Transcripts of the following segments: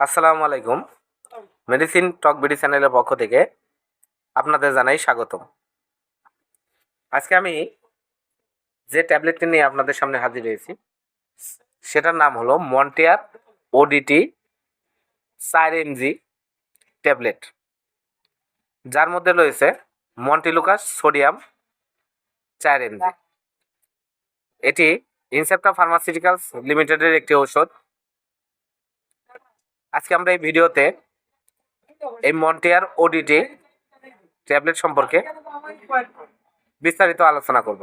আসসালামু আলাইকুম। মেডিসিন টক বিডি চ্যানেলের পক্ষ থেকে আপনাদের জানাই স্বাগতম। আজকে আমি যে ট্যাবলেটটি নিয়ে আপনাদের সামনে হাজির হয়েছি, সেটার নাম হলো মন্টিয়ার ওডিটি চার এমজি ট্যাবলেট যার মধ্যে রয়েছে মন্টিলুকাস সোডিয়াম চার এমজি এটি ইনসেপ্টা ফার্মাসিউটিক্যালস লিমিটেডের একটি ঔষধ। আজকে আমরা এই ভিডিওতে এই মন্টিয়ার ওডিটি ট্যাবলেট সম্পর্কে বিস্তারিত আলোচনা করব।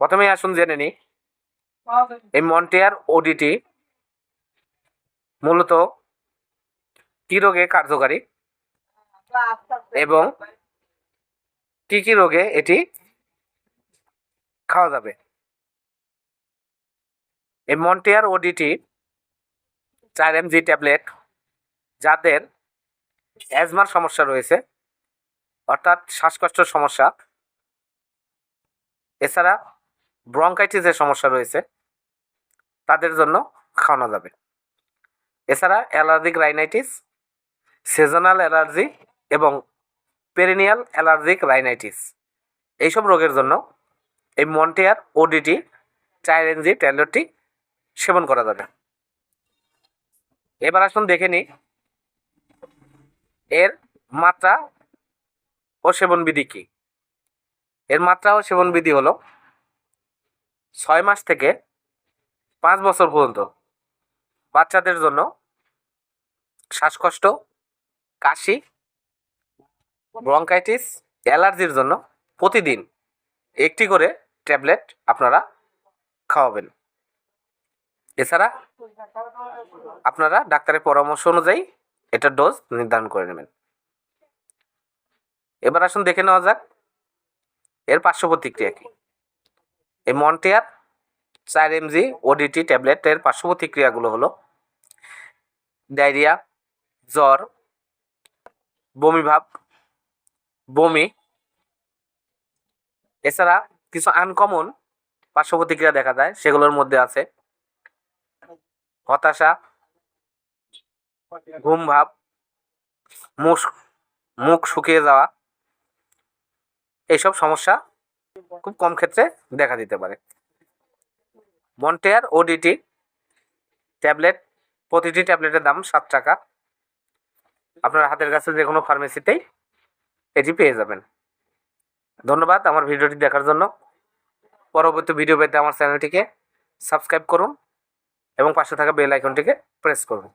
প্রথমেই আসুন জেনে নিই। এই মন্টিয়ার ওডিটি মূলত কি রোগে কার্যকারী এবং কি কি রোগে এটি খাওয়া যাবে? এই মন্টিয়ার ওডিটি চার এমজি ট্যাবলেট যাদের অ্যাজমার সমস্যা রয়েছে, অর্থাৎ শ্বাসকষ্টের সমস্যা। এছাড়া ব্রঙ্কাইটিসের সমস্যা রয়েছে, তাদের জন্য খাওয়ানো যাবে। এছাড়া অ্যালার্জিক রাইনাইটিস সিজনাল অ্যালার্জি এবং পেরিনিয়াল অ্যালার্জিক রাইনাইটিস এইসব রোগের জন্য এই মন্টেয়ার ওডিটি এনজি ট্যাবলেটটি সেবন করা যাবে। এবার আসুন দেখে নিই। এর মাত্রা ও সেবন বিধি কী? এর মাত্রা ও সেবন বিধি হলো ছয় মাস থেকে পাঁচ বছর পর্যন্ত বাচ্চাদের জন্য শ্বাসকষ্ট, কাশি, ব্রঙ্কাইটিস, অ্যালার্জির জন্য প্রতিদিন একটি করে ট্যাবলেট আপনারা খাওয়াবেন। এছাড়া আপনারা ডাক্তারের পরামর্শ অনুযায়ী এটার ডোজ নির্ধারণ করে নেবেন। এবার আসুন দেখে নেওয়া যাক এর পার্শ্ব প্রতিক্রিয়া কী। এই মন্টিয়ার চার এমজি ওডিটি ট্যাবলেটের পার্শ্ব প্রতিক্রিয়াগুলো হলো ডায়রিয়া, জ্বর, বমিভাব, বমি, এছাড়া কিছু আনকমন পার্শ্ব প্রতিক্রিয়া দেখা যায়, সেগুলোর মধ্যে আছে হতাশা, ঘুম ভাব, মুখ মুখ শুকিয়ে যাওয়া, এইসব সমস্যা খুব কম ক্ষেত্রে দেখা দিতে পারে। মন্টেয়ার ওডিটি ট্যাবলেট প্রতিটি ট্যাবলেটের দাম সাত টাকা। আপনার হাতের কাছে যে কোনো ফার্মেসিতেই এটি পেয়ে যাবেন। ধন্যবাদ আমার ভিডিওটি দেখার জন্য। পরবর্তী ভিডিও পেতে আমার চ্যানেলটিকে সাবস্ক্রাইব করুন। এবং পাশে থাকা বেল আইকনটিকে প্রেস করুন।